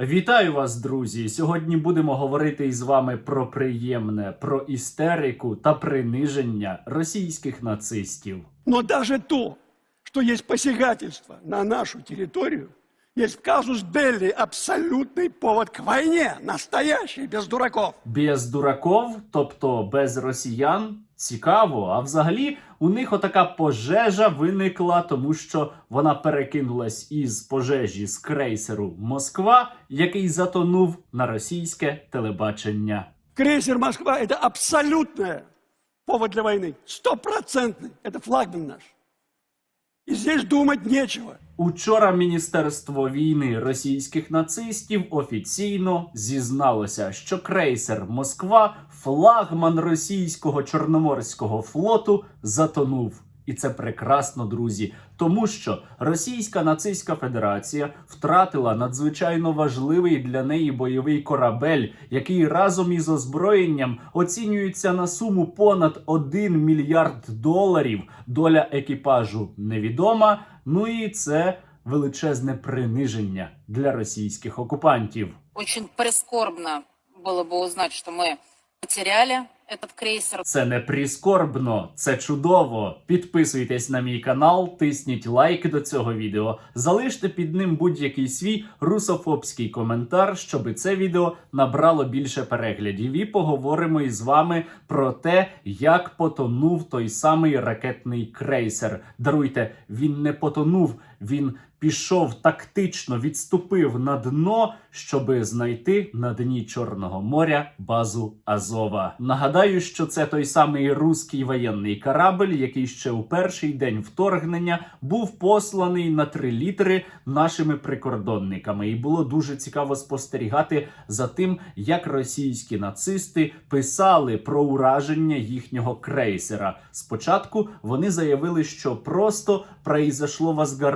Вітаю вас, друзі! Сьогодні будемо говорити із вами про приємне, про істерику та приниження російських нацистів. Ну даже то, що є посягательство на нашу территорию, есть в казус Белли абсолютный повод к войне, настоящий, без дураков. Без дураков, тобто без росіян, цікаво. А взагалі у них отака пожежа виникла, тому що вона перекинулась із пожежі з крейсеру Москва, який затонув на російське телебачення. Крейсер Москва – это абсолютный повод для войны, стопроцентный. Это флагман наш. И здесь думать нечего. Учора Міністерство війни російських нацистів офіційно зізналося, що крейсер Москва, флагман російського чорноморського флоту, затонув. І це прекрасно, друзі, тому що Російська нацистська федерація втратила надзвичайно важливий для неї бойовий корабель, який разом із озброєнням оцінюється на суму понад 1 мільярд доларів. Доля екіпажу невідома. Ну і це величезне приниження для російських окупантів. Очень прискорбно было бы узнать, что мы потеряли этот крейсер. Це не прискорбно, це чудово. Підписуйтесь на мій канал, тисніть лайк до цього відео, залиште під ним будь-який свій русофобський коментар, щоб це відео набрало більше переглядів. І поговоримо із вами про те, як потонув той самий ракетний крейсер. Даруйте, він не потонув, він пішов тактично, відступив на дно, щоби знайти на дні Чорного моря базу Азова. Нагадаю, що це той самий руський воєнний корабль, який ще у перший день вторгнення був посланий на три літри нашими прикордонниками, і було дуже цікаво спостерігати за тим, як російські нацисти писали про ураження їхнього крейсера. Спочатку вони заявили, що просто произошло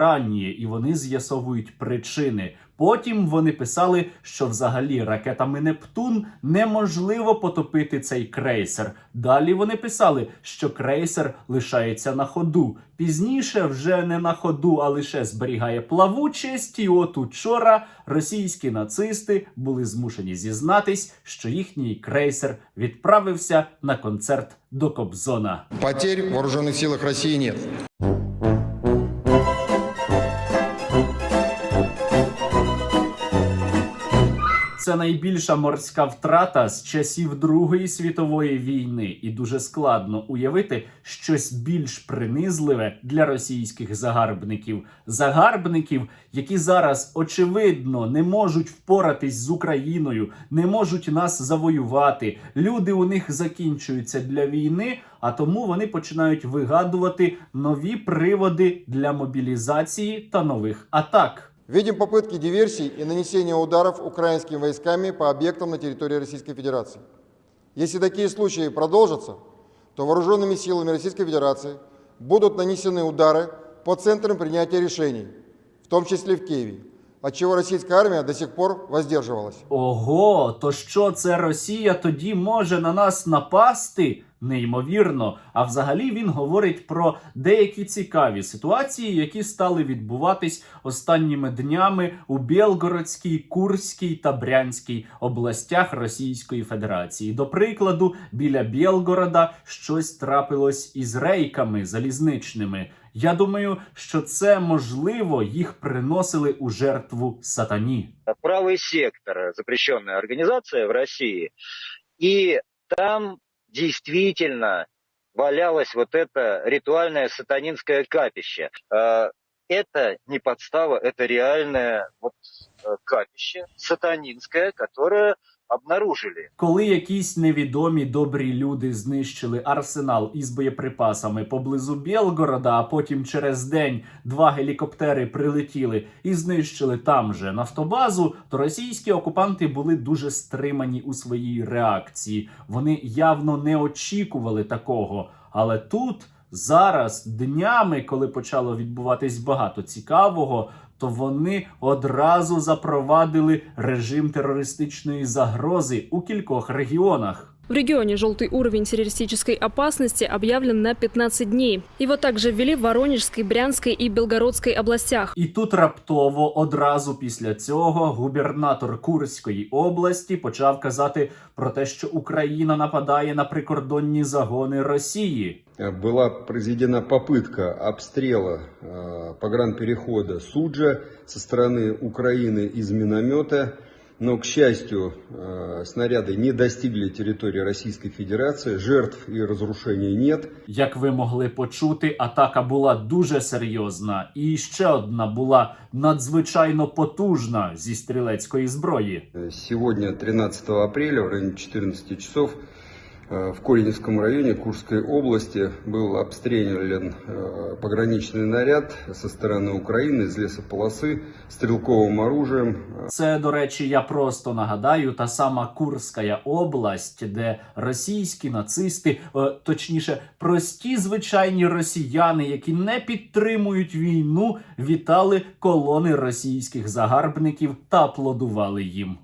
возгорання, і вони з'ясовують причини. Потім вони писали, що взагалі ракетами Нептун неможливо потопити цей крейсер. Далі вони писали, що крейсер лишається на ходу. Пізніше вже не на ходу, а лише зберігає плавучість. І от учора російські нацисти були змушені зізнатись, що їхній крейсер відправився на концерт до Кобзона. Потерь в вооруженных силах России нет. Це найбільша морська втрата з часів Другої світової війни, і дуже складно уявити щось більш принизливе для російських загарбників. Загарбників, які зараз очевидно не можуть впоратись з Україною, не можуть нас завоювати. Люди у них закінчуються для війни, а тому вони починають вигадувати нові приводи для мобілізації та нових атак. Видим попытки диверсий и нанесения ударов украинскими войсками по объектам на территории Российской Федерации. Если такие случаи продолжатся, то вооруженными силами Российской Федерации будут нанесены удары по центрам принятия решений, в том числе в Киеве, от чего российская армия до сих пор воздерживалась. Ого, то що це Росія тоді може на нас напасти? Неймовірно. А взагалі він говорить про деякі цікаві ситуації, які стали відбуватись останніми днями у Білгородській, Курській та Брянській областях Російської Федерації. До прикладу, біля Білгорода щось трапилось із рейками залізничними. Я думаю, що це можливо їх приносили у жертву сатані. правый сектор, запрещенная организация в России, и там действительно валялось вот это ритуальное сатанинское капище. Э, Это не подстава, это реальное вот э, капище сатанинское, которое обнаружили. Коли якісь невідомі добрі люди знищили арсенал із боєприпасами поблизу Білгорода, а потім через день два гелікоптери прилетіли і знищили там же нафтобазу, то російські окупанти були дуже стримані у своїй реакції. Вони явно не очікували такого. Але тут зараз, днями, коли почало відбуватись багато цікавого, то вони одразу запровадили режим терористичної загрози у кількох регіонах. В регионе желтый уровень террористической опасности объявлен на 15 дней. Его также ввели в Воронежской, Брянской и Белгородской областях. І тут раптово одразу після цього губернатор Курської області почав казати про те, що Україна нападає на прикордонні загони Росії. была произведена попытка обстрела э, погранперехода Суджа со стороны Украины из миномета, но, к счастью, э, снаряды не достигли территории Российской Федерации, жертв и разрушений нет. Як ви могли почути, атака була дуже серйозна, і ще одна була надзвичайно потужна зі стрілецької зброї. Э, Сегодня, 13 апреля, в районе 14 часов, э, в Кореневском районе Курской области был обстрелян э, пограничный наряд со стороны Украины из лесополосы стрелковым оружием. Це, до речі, я просто нагадаю, та сама Курська область, де російські нацисти, е, точніше, прості звичайні росіяни, які не підтримують війну, вітали колони російських загарбників та аплодували їм.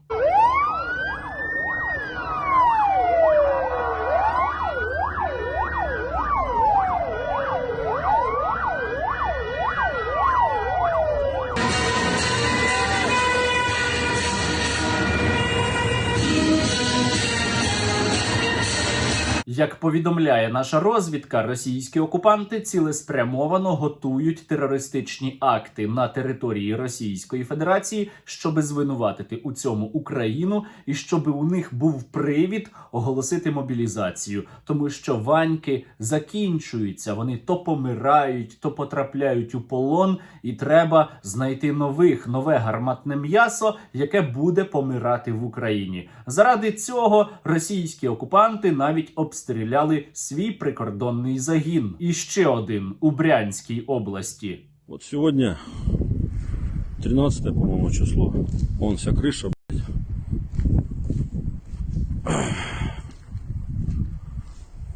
Як повідомляє наша розвідка, російські окупанти цілеспрямовано готують терористичні акти на території Російської Федерації, щоби звинуватити у цьому Україну і щоби у них був привід оголосити мобілізацію, тому що ваньки закінчуються, вони то помирають, то потрапляють у полон, і треба знайти нових нове гарматне м'ясо, яке буде помирати в Україні. Заради цього російські окупанти навіть обстріляли свій прикордонний загін. І ще один у Брянській області. Вот сегодня 13 по-моему, число. Вон вся крыша, блядь.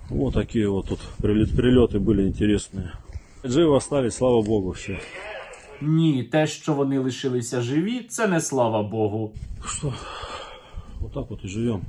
Вот такие вот тут прилет, прилеты были интересные. Живо остались, слава богу, все. Ні, те, що вони лишилися живі, це не слава Богу. Что? Вот так вот и живем.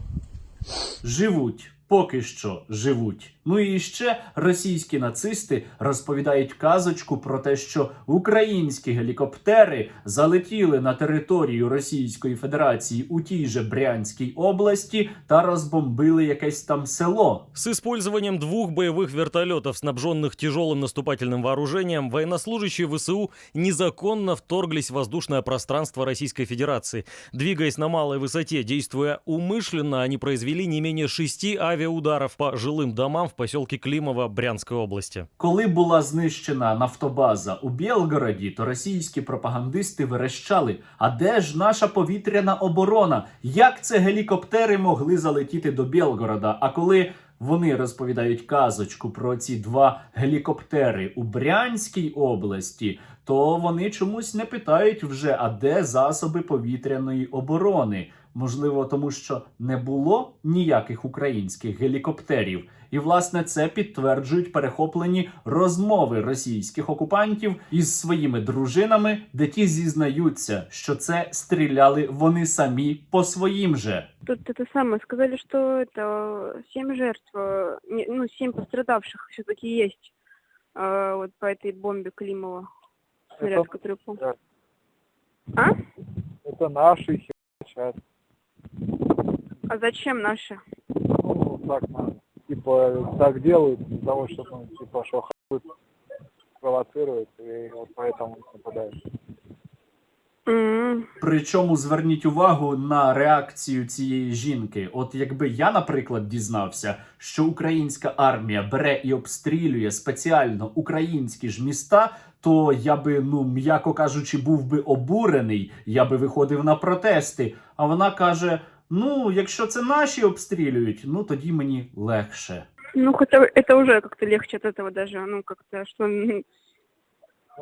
Живуть. Поки що живуть. Ну і ще російські нацисти розповідають казочку про те, що українські гелікоптери залетіли на територію Російської Федерації у тій же Брянській області та розбомбили якесь там село. С использованием двух боевых вертолетов, снабженных тяжелым наступательным вооружением, военнослужащие ВСУ незаконно вторглись в воздушное пространство Российской Федерации. Двигаясь на малой высоте, действуя умышленно, они произвели не менее шести авиаударов по жилым домам в поселке Климово Брянской области. Коли була знищена нафтобаза у Білгороді, то російські пропагандисти верещали: а де ж наша повітряна оборона? Як це гелікоптери могли залетіти до Білгорода? А коли вони розповідають казочку про ці два гелікоптери у Брянській області, то вони чомусь не питають вже, а де засоби повітряної оборони. Можливо, тому що не було ніяких українських гелікоптерів. І власне це підтверджують перехоплені розмови російських окупантів із своїми дружинами, де ті зізнаються, що це стріляли вони самі по своїм же. Тут это самое, сказали, что это семь жертв, э, не- ну, семь пострадавших все-таки есть э, вот по этой бомбе Климова. Снаряд, который упал. да. А? Это наши сейчас. А зачем наши? Ну, так надо. Типа, так делают для того, чтобы, ну, типа, что провоцирует, и вот поэтому нападают. М, Причому зверніть увагу на реакцію цієї жінки. От якби я, наприклад, дізнався, що українська армія бере і обстрілює спеціально українські ж міста, то я би, ну м'яко кажучи, був би обурений, я би виходив на протести. А вона каже: Ну, якщо це наші обстрілюють, ну тоді мені легше. Ну, хотя бы это уже как-то легче от этого даже, ну, как-то, что, м,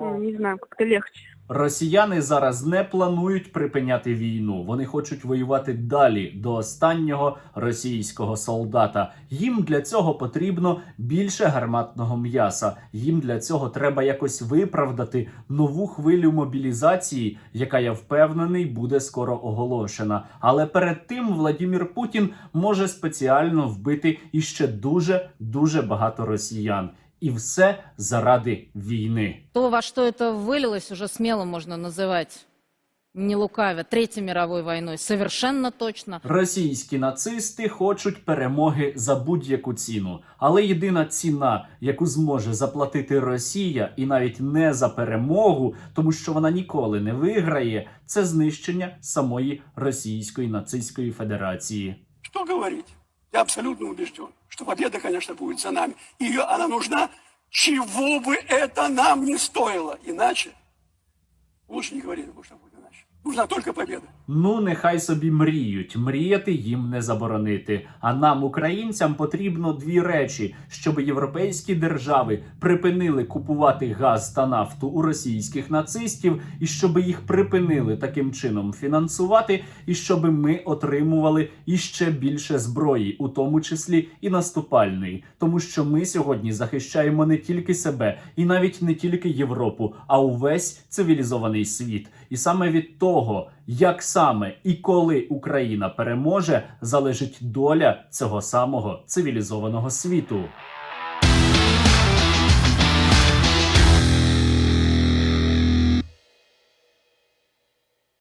ну, не знаю, как-то легче. Росіяни зараз не планують припиняти війну. Вони хочуть воювати далі до останнього російського солдата. Їм для цього потрібно більше гарматного м'яса. Їм для цього треба якось виправдати нову хвилю мобілізації, яка я впевнений буде скоро оголошена. Але перед тим Владімір Путін може спеціально вбити іще дуже дуже багато росіян. І все заради війни. То, во что это вылилось, уже смело можно называть, не лукавя, Третьей мировой войной. Совершенно точно. Російські нацисти хочуть перемоги за будь-яку ціну, але єдина ціна, яку зможе заплатити Росія, і навіть не за перемогу, тому що вона ніколи не виграє, це знищення самої Російської нацистської Федерації. Что говорить? Я абсолютно убежден, что победа, конечно, будет за нами. Ее она нужна, чего бы это нам не стоило. Иначе, лучше не говорить, что будет иначе. Нужна только победа. Ну, нехай собі мріють, мріяти їм не заборонити. А нам, українцям, потрібно дві речі: щоб європейські держави припинили купувати газ та нафту у російських нацистів, і щоб їх припинили таким чином фінансувати, і щоб ми отримували іще більше зброї, у тому числі і наступальної, тому що ми сьогодні захищаємо не тільки себе, і навіть не тільки Європу, а увесь цивілізований світ. І саме від того, як саме і коли Україна переможе, залежить доля цього самого цивілізованого світу.